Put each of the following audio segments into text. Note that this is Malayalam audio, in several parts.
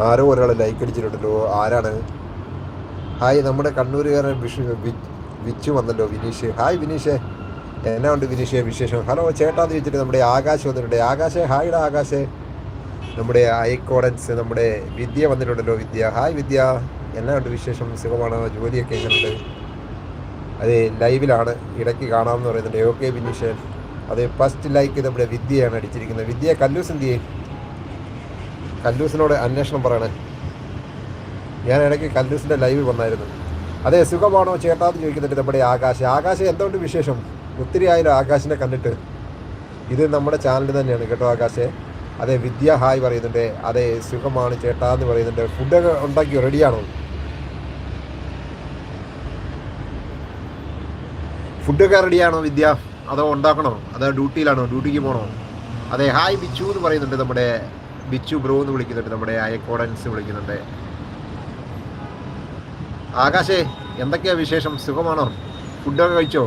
ആരോ ഒരാൾ ലൈക്ക് അടിച്ചിട്ടുണ്ടല്ലോ. ആരാണ്? ഹായ് നമ്മുടെ കണ്ണൂരുകാരൻ വിഷു വിച്ചു വന്നല്ലോ വിനീഷ്. ഹായ് വിനീഷേ. എന്നാ ഉണ്ട് വിനീഷേ വിശേഷം? ഹലോ ചേട്ടാന്ന് ചോദിച്ചിട്ട് നമ്മുടെ ആകാശ് വന്നിട്ടുണ്ട്. ആകാശേ ഹായിടാ ആകാശേ. നമ്മുടെ ഐക്കോഡൻസ് നമ്മുടെ വിദ്യ വന്നിട്ടുണ്ടല്ലോ വിദ്യ. ഹായ് വിദ്യ. എന്നാ ഉണ്ട് വിശേഷം? സുഖമാണോ? ജോലിയൊക്കെ എങ്ങനെയുണ്ട്? അതെ ലൈവിലാണ്. ഇടയ്ക്ക് കാണാമെന്ന് പറയുന്നുണ്ട്. ഓക്കെ വിനീഷ്. അതെ ഫസ്റ്റ് ലൈക്ക് നമ്മുടെ വിദ്യയാണ് അടിച്ചിരിക്കുന്നത്. വിദ്യ കല്ലൂസ് എന്ത് ചെയ്യും കല്ലൂസിനോട് അന്വേഷണം പറയണേ. ഞാൻ ഇടയ്ക്ക് കല്ലൂസിന്റെ ലൈവ് വന്നായിരുന്നു. അതെ സുഖമാണോ ചേട്ടാന്ന് ചോദിക്കുന്നുണ്ട് നമ്മുടെ ആകാശ്. ആകാശം എന്തുകൊണ്ട് വിശേഷം? ഒത്തിരി ആയാലും ആകാശിനെ കണ്ടിട്ട്. ഇത് നമ്മുടെ ചാനൽ തന്നെയാണ് കേട്ടോ ആകാശേ. അതെ വിദ്യ ഹായ് പറയുന്നുണ്ട്. അതെ സുഖമാണ് ചേട്ടാ എന്ന് പറയുന്നുണ്ട് ഫുഡൊക്കെ ഉണ്ടാക്കിയോ? റെഡിയാണോ ഫുഡൊക്കെ റെഡിയാണോ വിദ്യ? അതോ ഉണ്ടാക്കണോ? അതോ ഡ്യൂട്ടിയിലാണോ ഡ്യൂട്ടിക്ക് പോകണോ അതെ ഹായ് ബിച്ചു എന്ന് പറയുന്നുണ്ട് നമ്മുടെ ബിച്ചു ബ്രോ എന്ന് വിളിക്കുന്നുണ്ട് നമ്മുടെ അയക്കോടൻസ് വിളിക്കുന്നുണ്ട്. ആകാശേ എന്തൊക്കെയാ വിശേഷം? സുഖമാണോ? ഫുഡൊക്കെ കഴിച്ചോ?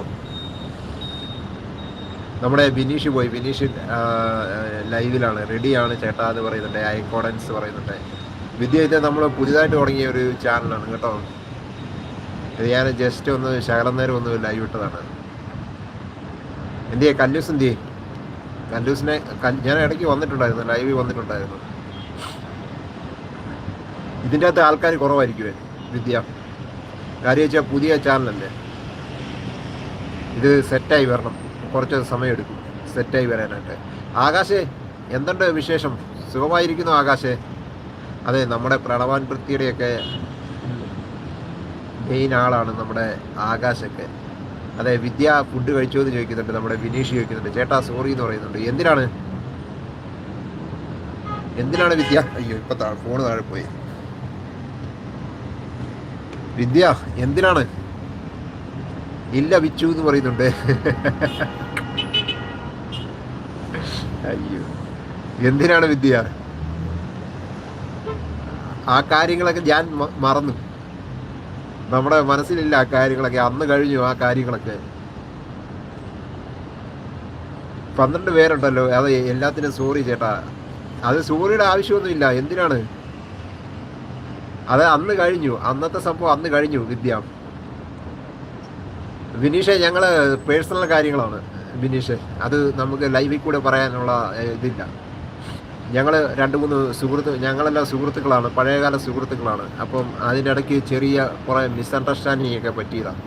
നമ്മുടെ ബിനീഷ് പോയി. ബിനീഷ് ലൈവിലാണ് റെഡിയാണ് ചേട്ടാ എന്ന് പറയുന്നുണ്ട് ഐക്കോഡൻസ് പറയുന്നുണ്ട്. വിദ്യ ഇത് നമ്മൾ പുതിയതായിട്ട് തുടങ്ങിയ ഒരു ചാനലാണ് കേട്ടോ. ഇത് ഞാൻ ജസ്റ്റ് ഒന്ന് ശകലം നേരം ഒന്ന് ലൈവ് ഇട്ടതാണ്. എന്തിയെ കല്ലൂസ് എന്തിയെ കല്ലൂസിനെ ഞാൻ ഇടയ്ക്ക് വന്നിട്ടുണ്ടായിരുന്നു ലൈവിൽ വന്നിട്ടുണ്ടായിരുന്നു. ഇതിന്റെ അകത്ത് ആൾക്കാർ കുറവായിരിക്കുമേ വിദ്യ. കാര്യം വെച്ചാൽ പുതിയ ചാനലല്ലേ ഇത് സെറ്റായി വരണം. കുറച്ച് സമയമെടുക്കും സെറ്റായി വരാനായിട്ട്. ആകാശേ എന്തുണ്ട് വിശേഷം? സുഖമായിരിക്കുന്നു ആകാശേ. അതെ നമ്മുടെ പ്രണവാൻ വൃത്തിയുടെയൊക്കെ മെയിൻ ആളാണ് നമ്മുടെ ആകാശൊക്കെ. അതെ വിദ്യ ഫുഡ് കഴിച്ചോ എന്ന് ചോദിക്കുന്നുണ്ട്. നമ്മുടെ വിനീഷ് ചോദിക്കുന്നുണ്ട്. ചേട്ടാ സോറി എന്ന് പറയുന്നുണ്ട്. എന്തിനാണ്? എന്തിനാണ് വിദ്യ? അയ്യോ ഇപ്പൊ ഫോൺ താഴെ പോയി. വിദ്യ എന്തിനാണ്? ഇല്ല വിച്ചു എന്ന് പറയുന്നുണ്ട്. അയ്യോ എന്തിനാണ് വിദ്യ? ആ കാര്യങ്ങളൊക്കെ ഞാൻ മറന്നു. നമ്മുടെ മനസ്സിലില്ല ആ കാര്യങ്ങളൊക്കെ. അന്ന് കഴിഞ്ഞു ആ കാര്യങ്ങളൊക്കെ. പന്ത്രണ്ട് പേരുണ്ടല്ലോ. അത് എല്ലാത്തിനും സോറി ചേട്ടാ. അത് സോറിയുടെ ആവശ്യമൊന്നുമില്ല. എന്തിനാണ്? അത് അന്ന് കഴിഞ്ഞു. അന്നത്തെ സംഭവം അന്ന് കഴിഞ്ഞു വിദ്യ. വിനീഷെ ഞങ്ങൾ പേഴ്സണൽ കാര്യങ്ങളാണ്. വിനീഷ് അത് നമുക്ക് ലൈവിൽ കൂടെ പറയാനുള്ള ഇതില്ല. ഞങ്ങൾ രണ്ട് മൂന്ന് സുഹൃത്ത് ഞങ്ങളെല്ലാം സുഹൃത്തുക്കളാണ് പഴയകാല സുഹൃത്തുക്കളാണ്. അപ്പം അതിനിടയ്ക്ക് ചെറിയ കുറേ മിസ്അണ്ടർസ്റ്റാൻഡിങ് ഒക്കെ പറ്റിയതാണ്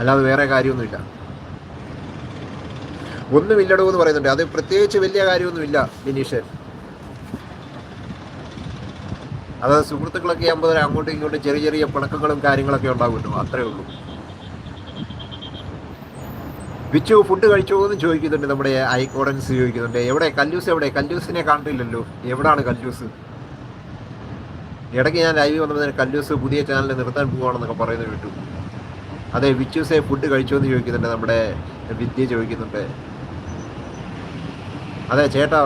അല്ലാതെ വേറെ കാര്യമൊന്നുമില്ല. ഒന്നുമില്ലടോ എന്ന് പറയുന്നുണ്ട്. അത് പ്രത്യേകിച്ച് വലിയ കാര്യമൊന്നുമില്ല ബിനീഷൻ അതായത് സുഹൃത്തുക്കളൊക്കെ ആകുമ്പോൾ അങ്ങോട്ടും ഇങ്ങോട്ടും ചെറിയ ചെറിയ പിണക്കങ്ങളും കാര്യങ്ങളൊക്കെ ഉണ്ടാകുമല്ലോ അത്രേ ഉള്ളൂ. വിച്ചു ഫുഡ് കഴിച്ചോ എന്ന് ചോദിക്കുന്നുണ്ട് നമ്മുടെ ഹൈക്കോടൻസ് ചോദിക്കുന്നുണ്ട്. എവിടെ? കല്ലൂസ് എവിടെ? കല്ലൂസിനെ കണ്ടില്ലല്ലോ എവിടാണ് കല്ലൂസ്? ഇടയ്ക്ക് ഞാൻ ലൈവ് വന്നപ്പോൾ കല്ലൂസ് പുതിയ ചാനൽ നിർത്താൻ പോവാണെന്നൊക്കെ പറയുന്നത് കേട്ടു. അതെ വിച്ചൂസെ ഫുഡ് കഴിച്ചോ എന്ന് ചോദിക്കുന്നുണ്ട് നമ്മുടെ വിദ്യ ചോദിക്കുന്നുണ്ട്. അതെ ചേട്ടാ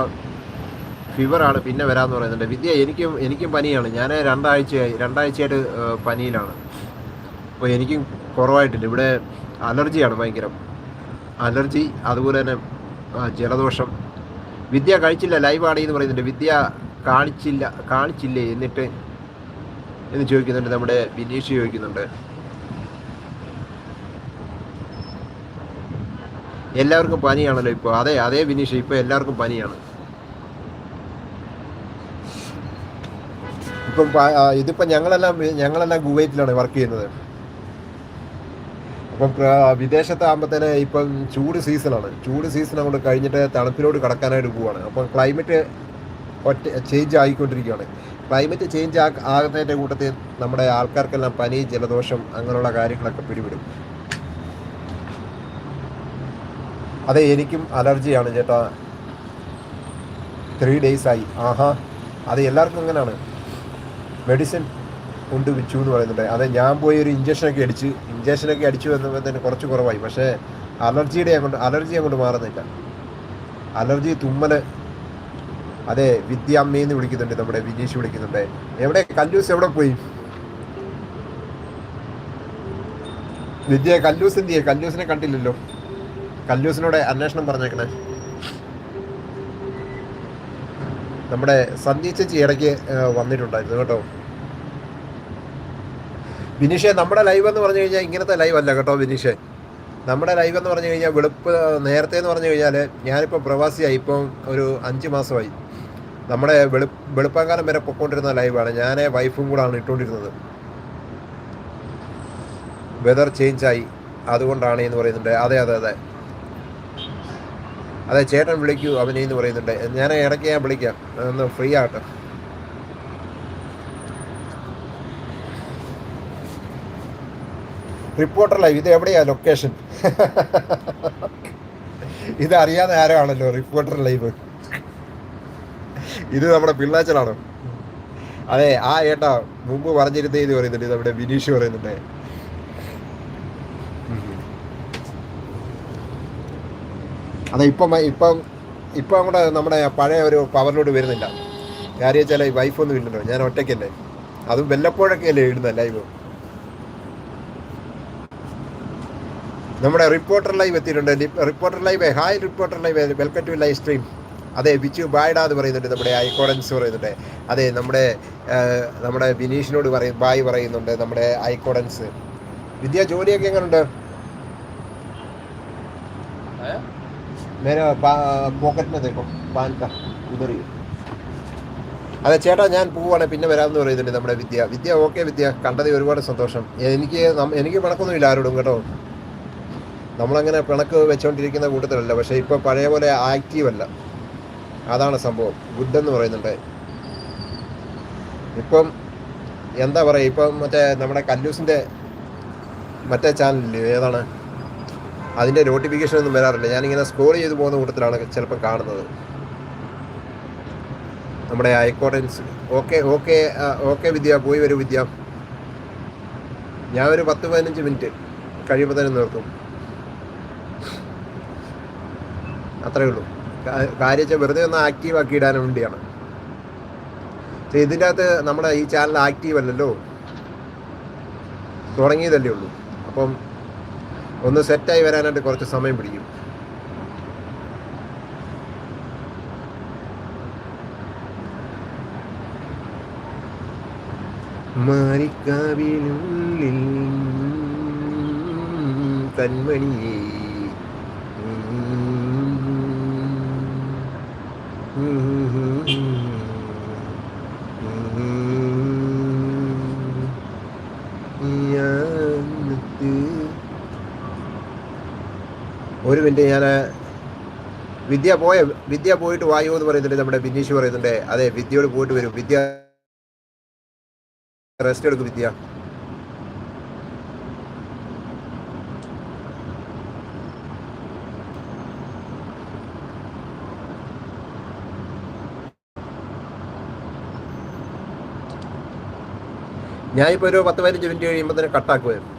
ഫീവറാണ് പിന്നെ വരാമെന്ന് പറയുന്നുണ്ട്. വിദ്യ എനിക്കും എനിക്കും പനിയാണ്. ഞാൻ രണ്ടാഴ്ചയായി രണ്ടാഴ്ചയായിട്ട് പനിയിലാണ്. അപ്പോൾ എനിക്കും കുറവായിട്ടില്ല ഇവിടെ അലർജിയാണ് ഭയങ്കരം. അലർജി അതുപോലെ തന്നെ ജലദോഷം. വിദ്യ കഴിച്ചില്ല ലൈവ് ആണി എന്ന് പറയുന്നുണ്ട്. വിദ്യ കാണിച്ചില്ല കാണിച്ചില്ലേ എന്നിട്ട് എന്ന് ചോദിക്കുന്നുണ്ട് നമ്മുടെ ബിനീഷ് ചോദിക്കുന്നുണ്ട്. എല്ലാവർക്കും പനിയാണല്ലോ ഇപ്പോൾ അതെ അതേ ബിനീഷ് ഇപ്പോൾ എല്ലാവർക്കും പനിയാണ്. ഇപ്പം ഇതിപ്പോൾ ഞങ്ങളെല്ലാം ഞങ്ങളെല്ലാം ഗുവൈറ്റിലാണ് വർക്ക് ചെയ്യുന്നത്. അപ്പം വിദേശത്ത് വിദേശത്താകുമ്പോഴത്തേന് ഇപ്പം ചൂട് സീസണാണ്. ചൂട് സീസൺ അങ്ങോട്ട് കഴിഞ്ഞിട്ട് തണുപ്പിലോട്ട് കടക്കാനായിട്ട് പോവാണ്. അപ്പം ക്ലൈമറ്റ് ഒറ്റ ചേഞ്ച് ആയിക്കൊണ്ടിരിക്കുകയാണ്. ക്ലൈമറ്റ് ചേഞ്ച് ആ ആകുന്നതിന്റെ കൂട്ടത്തിൽ നമ്മുടെ ആൾക്കാർക്കെല്ലാം പനി ജലദോഷം അങ്ങനെയുള്ള കാര്യങ്ങളൊക്കെ പിടിപെടും. അതെ എനിക്കും അലർജിയാണ് ചേട്ടാ. ത്രീ ഡേയ്സായി ആഹാ അത് എല്ലാവർക്കും അങ്ങനെയാണ്. മെഡിസിൻ കൊണ്ട് വിച്ചു എന്ന് പറയുന്നുണ്ട്. അതെ ഞാൻ പോയി ഒരു ഇഞ്ചക്ഷനൊക്കെ അടിച്ച് ഇഞ്ചക്ഷനൊക്കെ അടിച്ചു വന്നപ്പോൾ തന്നെ കുറച്ച് കുറവായി. പക്ഷേ അലർജിയുടെ അങ്ങോട്ട് അലർജി അങ്ങോട്ട് മാറുന്നില്ല. അലർജി തുമ്മൽ അതെ വിദ്യ അമ്മയെന്ന് വിളിക്കുന്നുണ്ട് നമ്മുടെ വിനീഷ് വിളിക്കുന്നുണ്ട്. എവിടെ കല്ലൂസ് എവിടെ പോയി? വിദ്യ കല്ലൂസ് എന്ത് ചെയ്യേ കല്ലൂസിനെ കണ്ടില്ലല്ലോ. കല്ലൂസിനോട് അന്വേഷണം പറഞ്ഞേക്കണേ. നമ്മുടെ സന്ദീപ് ചേച്ചി ഇടയ്ക്ക് വന്നിട്ടുണ്ടായിരുന്നു കേട്ടോ. ബിനീഷെ നമ്മുടെ ലൈവ് എന്ന് പറഞ്ഞു കഴിഞ്ഞാൽ ഇങ്ങനത്തെ ലൈവ് അല്ല കേട്ടോ ബിനീഷെ നമ്മുടെ ലൈവ് എന്ന് പറഞ്ഞു കഴിഞ്ഞാൽ വെളുപ്പ് നേരത്തെ എന്ന് പറഞ്ഞു കഴിഞ്ഞാൽ ഞാനിപ്പോൾ പ്രവാസിയായി ഇപ്പം ഒരു അഞ്ച് മാസമായി. നമ്മുടെ വെളു വെളുപ്പാങ്കാലം വരെ പൊക്കോണ്ടിരുന്ന ലൈവാണ് ഞാൻ വൈഫും കൂടാണ് ഇട്ടുകൊണ്ടിരുന്നത് വെതർ ചേഞ്ച് ആയി. അതുകൊണ്ടാണ് എന്ന് പറയുന്നുണ്ട്. അതെ അതെ അതെ. അതെ ചേട്ടൻ വിളിക്കൂ അവനെ എന്ന് പറയുന്നുണ്ട്. ഞാൻ ഇടയ്ക്ക് ഞാൻ വിളിക്കാം. ഒന്ന് ഫ്രീ ആകട്ടെ. റിപ്പോർട്ടർ ലൈവ് ഇത് എവിടെയാ ലൊക്കേഷൻ ഇത് അറിയാതെ ആരാണല്ലോ റിപ്പോർട്ടർ ലൈവ്? ഇത് നമ്മുടെ പിള്ളാച്ചലാണോ അതെ ആ ഏട്ടാ മുമ്പ് പറഞ്ഞിരുന്നേ ഇത് പറയുന്നുണ്ട് ഇത് നമ്മുടെ ബിനീഷ് പറയുന്നുണ്ട്. അതെ ഇപ്പം ഇപ്പം ഇപ്പം അങ്ങോട്ട് നമ്മുടെ പഴയ ഒരു പവറിലോട്ട് വരുന്നില്ല. കാര്യം വെച്ചാൽ വൈഫൊന്നും ഇല്ലല്ലോ ഞാൻ ഒറ്റയ്ക്കല്ലേ. അതും വല്ലപ്പോഴൊക്കെ അല്ലേ ലൈവ് നമ്മുടെ റിപ്പോർട്ടർ ലൈവ് എത്തിയിട്ടുണ്ട്. Reporter live hi reporter live welcome to live stream. അതെ ബിച്ചു ബായ്ഡാ എന്ന് പറയുന്നുണ്ട് നമ്മുടെ ഐക്കോഡൻസ് പറയുന്നുണ്ട്. അതെ നമ്മുടെ നമ്മുടെ ബിനീഷിനോട് പറയും ബായ് പറയുന്നുണ്ട് നമ്മുടെ ഐക്കോഡൻസ് വിദ്യ ജോലിയൊക്കെ എങ്ങനെയുണ്ട് മേരെ അതെ ചേട്ടാ ഞാൻ പോവാണ് പിന്നെ വരാമെന്ന് പറയുന്നുണ്ട് നമ്മുടെ വിദ്യ. വിദ്യ ഓക്കെ വിദ്യ. കണ്ടതിൽ ഒരുപാട് സന്തോഷം. എനിക്ക് എനിക്ക് പണക്കൊന്നുമില്ല ആരോടും കേട്ടോ. നമ്മളങ്ങനെ പിണക്ക് വെച്ചുകൊണ്ടിരിക്കുന്ന കൂട്ടത്തിലല്ല പക്ഷേ ഇപ്പോൾ പഴയ പോലെ ആക്റ്റീവ് അല്ല. അതാണ് സംഭവം. ഗുഡ് എന്ന് പറയുന്നുണ്ട്. ഇപ്പം എന്താ പറയുക ഇപ്പം മറ്റേ നമ്മുടെ കല്ലൂസിന്റെ മറ്റേ ചാനലില്ലേ ഏതാണ്? അതിന്റെ നോട്ടിഫിക്കേഷൻ ഒന്നും വരാറില്ല. ഞാനിങ്ങനെ സ്ക്രോൾ ചെയ്ത് പോകുന്ന കൂട്ടത്തിലാണ് ചിലപ്പോൾ കാണുന്നത്. നമ്മുടെ ഹൈക്കോടൻസ് ഓക്കെ ഓക്കെ ഓക്കെ വിദ്യ പോയി വരും വിദ്യ. ഞാൻ ഒരു പത്ത് പതിനഞ്ച് മിനിറ്റ് കഴിയുമ്പോൾ തന്നെ നിർത്തും. അത്രേ ഉള്ളൂ. കാര്യം വെറുതെ ഒന്ന് ആക്റ്റീവ് ആക്കി ഇടാൻ വേണ്ടിയാണ് ഇതിന്റെ അകത്ത് നമ്മുടെ ഈ ചാനൽ ആക്റ്റീവ് അല്ലല്ലോ. തുടങ്ങിയതല്ലേ ഉള്ളൂ. അപ്പം ഒന്ന് സെറ്റായി വരാനായിട്ട് കുറച്ച് സമയം പിടിക്കും. മാരിക്കാവിനുള്ളിൽ കൺമണിയേ ഒരു മിനിറ്റ് ഞാൻ വിദ്യ പോയ വിദ്യ പോയിട്ട് വായു എന്ന് പറയുന്നുണ്ട് നമ്മുടെ ബിനീഷ് പറയുന്നുണ്ട്. അതെ വിദ്യയോട് പോയിട്ട് വരും. വിദ്യ റെസ്റ്റ് എടുക്കും വിദ്യ. ഞാനിപ്പോൾ ഒരു പത്ത് പതിനഞ്ച് മിനിറ്റ് കഴിയുമ്പോൾ തന്നെ കട്ടാക്കുമായിരുന്നു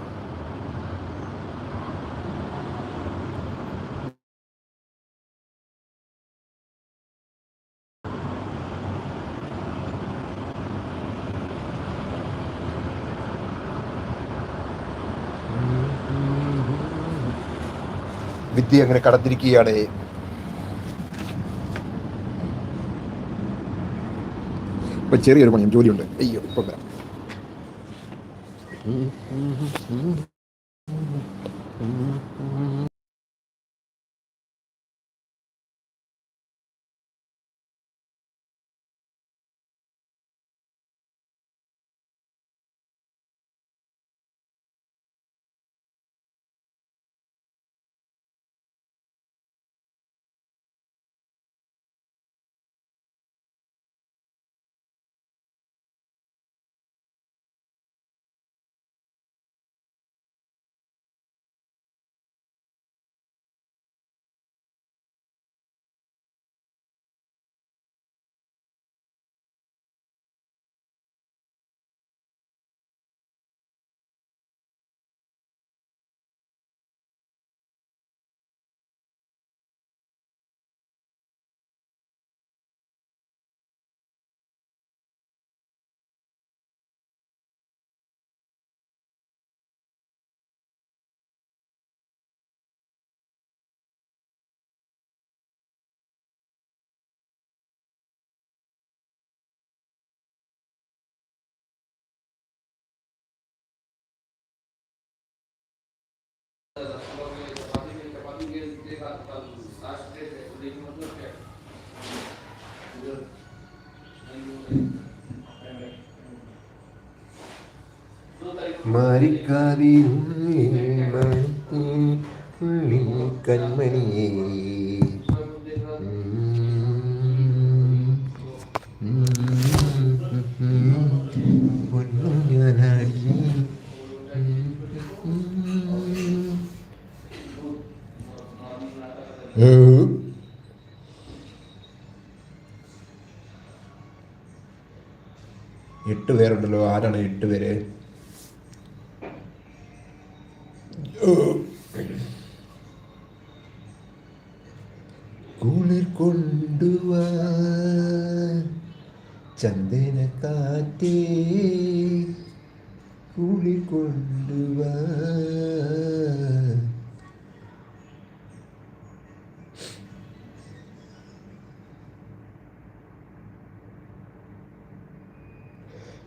വിദ്യ അങ്ങനെ കടന്നിരിക്കുകയാണ്. ഇപ്പൊ ചെറിയൊരു പണിയും ജോലിയുണ്ട്. അയ്യോ ഇപ്പം വരാം. Uhum. Uhum. Uhum. Uhum. Uhum. മാരിക്കാതി കൺമണിയേ എട്ട് പേരുണ്ടല്ലോ. ആരാണ് എട്ട് പേര്?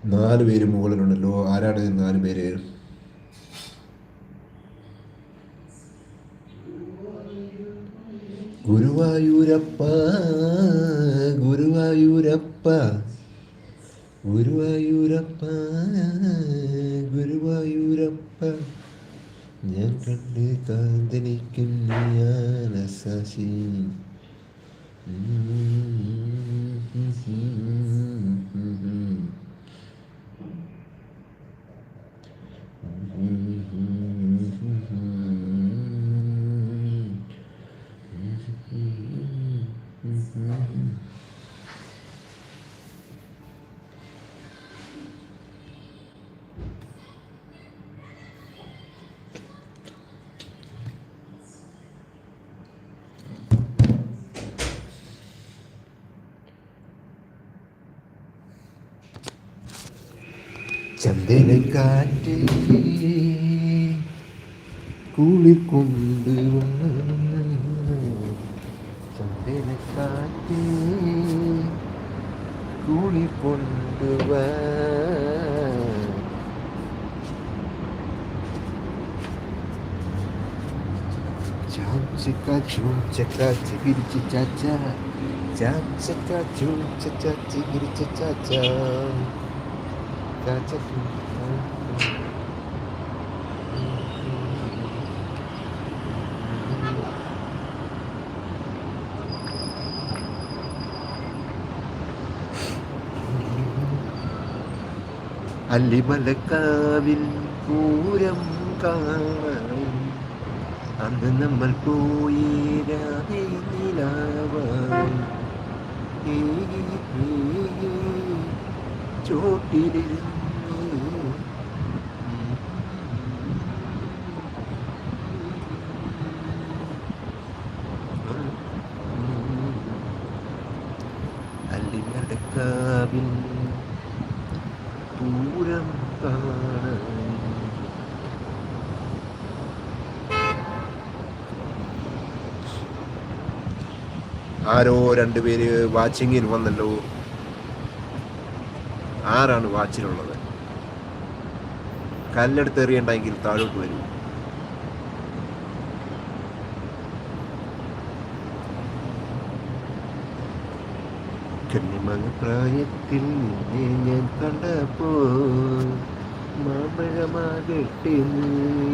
നാല് പേര് മുകളിലുണ്ടല്ലോ ആരാണ് നാല് പേര്? ഗുരുവായൂരപ്പ ഗുരുവായൂരപ്പ ഗുരുവായൂരപ്പ ഗുരുവായൂരപ്പ. ഞാൻ കണ്ട് കാന്തനിക്കുന്നു ഞാൻ അസാശി ചന്ദനക്കാറ്റ് കുളിർ കൊണ്ടുവാ ചന്ദനക്കാറ്റ് കുളിർ കൊണ്ടുവാ ചാം ചക്ക ചൂം ചക്ക ചികിരിച്ച് ചാച്ച ചാം ചക്ക ചൂം ചച്ച ചികിരിച്ച് ചാച്ച ചാച്ച ചൂം അല്ലിമലക്കാവിൽ പൂരം കാണാൻ അന്ന് നമ്മൾ പോയി രാധേ ചോട്ടിലിരുന്നു അല്ലിമലക്കാവിൽ പൂരം കാണാൻ ആരോ രണ്ടുപേര് വാച്ചിങ്ങിൽ വന്നല്ലോ. ആരാണ് വാച്ചിലുള്ളത്? കല്ലെടുത്ത് എറിയണ്ടെങ്കിൽ താഴോട്ട് വരൂ. കണ്ണിമങ്ങ പ്രായത്തിൽ ഞാൻ കണ്ടപ്പോ മാമ്പഴമാകട്ടെ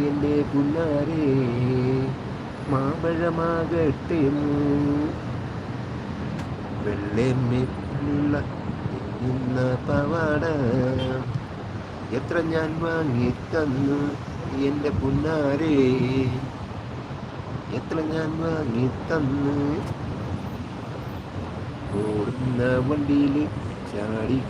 എന്റെ പുന്നാരേ മാമ്പഴമാകട്ടെ ഇന്ന പവാട എത്ര ഞാൻ വാങ്ങി തന്നു എന്റെ പുന്നാരേ? എത്ര ഞാൻ വാങ്ങി തന്നു ഓടുന്ന വണ്ടിയിൽ ചാടിക്കയറുമ്പോൾ